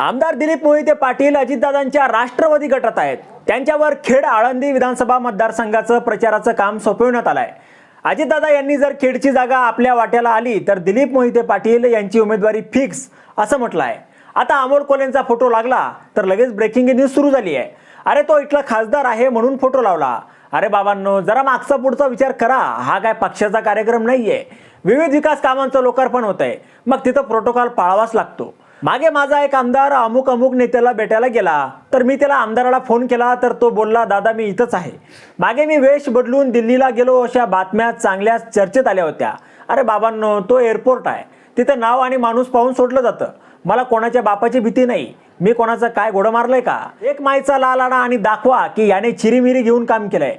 आमदार दिलीप मोहिते पाटील अजितदादांच्या राष्ट्रवादी गटात आहेत. त्यांच्यावर खेड आळंदी विधानसभा मतदारसंघाचं प्रचाराचं काम सोपविण्यात आहे अजितदादा यांनी जर खेडची जागा आपल्या वाट्याला आली तर दिलीप मोहिते पाटील यांची उमेदवारी फिक्स असं म्हटलं आहे आता अमोल कोलेंचा फोटो लागला तर लगेच ब्रेकिंग न्यूज सुरू झाली आहे. अरे तो इथला खासदार आहे म्हणून फोटो लावला. अरे बाबांनो जरा मागचा पुढचा विचार करा. हा काय पक्षाचा कार्यक्रम नाहीये. विविध विकास कामांचं लोकार्पण होत आहे मग तिथं प्रोटोकॉल पाळावाच लागतो. मागे माझा एक आमदार अमुक अमुक नेत्याला भेटायला गेला. तर मी त्याला आमदाराला फोन केला तर तो बोलला दादा मी इथंच आहे. मागे मी वेश बदलून दिल्लीला गेलो अशा बातम्या चांगल्या चर्चेत आल्या होत्या. अरे बाबांनो तो एअरपोर्ट आहे. तिथं नाव आणि माणूस पाहून सोडलं जातं. मला कोणाच्या बापाची भीती नाही. मी कोणाचं काय घोडं मारलंय का? एक मायचा लाल आडा आणि दाखवा की याने चिरीमिरी घेऊन काम केलंय.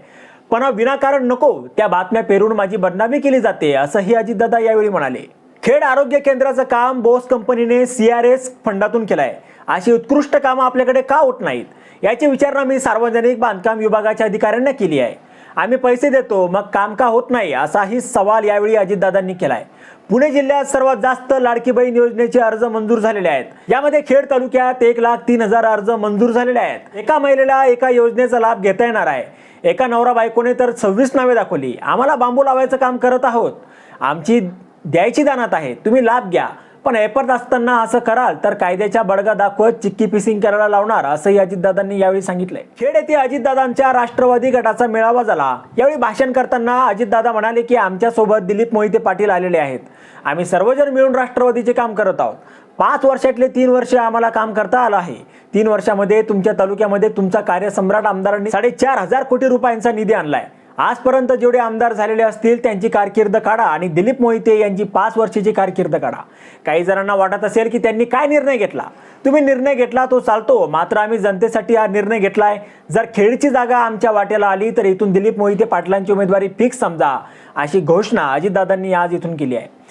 पण विनाकारण नको त्या बातम्या पेरून माझी बदनामी केली जाते असंही अजितदादा यावेळी म्हणाले. खेड आरोग्य केंद्राचं काम बोस कंपनीने सी आर एस फंडातून केलं आहे अशी उत्कृष्ट कामं आपल्याकडे का होत नाहीत? याची विचारणा मी सार्वजनिक बांधकाम विभागाच्या अधिकाऱ्यांना केली आहे. आम्ही पैसे देतो मग काम का होत नाही? असाही सवाल यावेळी अजितदादांनी केलाय. पुणे जिल्ह्यात सर्वात जास्त लाडकी बहीण योजनेचे अर्ज मंजूर झालेले आहेत. यामध्ये खेड तालुक्यात एक लाख तीन हजार अर्ज मंजूर झालेले आहेत. एका महिलेला एका योजनेचा लाभ घेता येणार आहे. एका नवरा बायकोने तर सव्वीस नावे दाखवली. आम्हाला बांबू लावायचं काम करत आहोत. आमची द्यायची दानात आहे. तुम्ही लाभ घ्या. पण ऐपत असताना असं कराल तर कायद्याच्या बडगा दाखवत चिक्की पिसिंग करायला लावणार असंही अजितदादांनी यावेळी सांगितलंय. खेड येथे अजितदादांच्या राष्ट्रवादी गटाचा मेळावा झाला. यावेळी भाषण करताना अजितदादा म्हणाले की आमच्यासोबत दिलीप मोहिते पाटील आलेले आहेत. आम्ही सर्वजण मिळून राष्ट्रवादीचे काम करत आहोत. पाच वर्षातले तीन वर्ष आम्हाला काम करता आलं आहे. तीन वर्षामध्ये तुमच्या तालुक्यामध्ये तुमचा कार्यसम्राट आमदारांनी साडेचार हजार कोटी रुपयांचा निधी आणलाय. आजपर्यंत जेवढे आमदार झालेले असतील त्यांची कारकीर्द काढा आणि दिलीप मोहिते यांची पाच वर्षाची कारकीर्द काढा. काही जणांना वाटत असेल की त्यांनी काय निर्णय घेतला? तुम्ही निर्णय घेतला तो चालतो. मात्र आम्ही जनतेसाठी हा निर्णय घेतलाय. जर खेळची जागा आमच्या वाट्याला आली तर इथून दिलीप मोहिते पाटलांची उमेदवारी फिक्स समजा अशी घोषणा अजितदादांनी आज इथून केली आहे.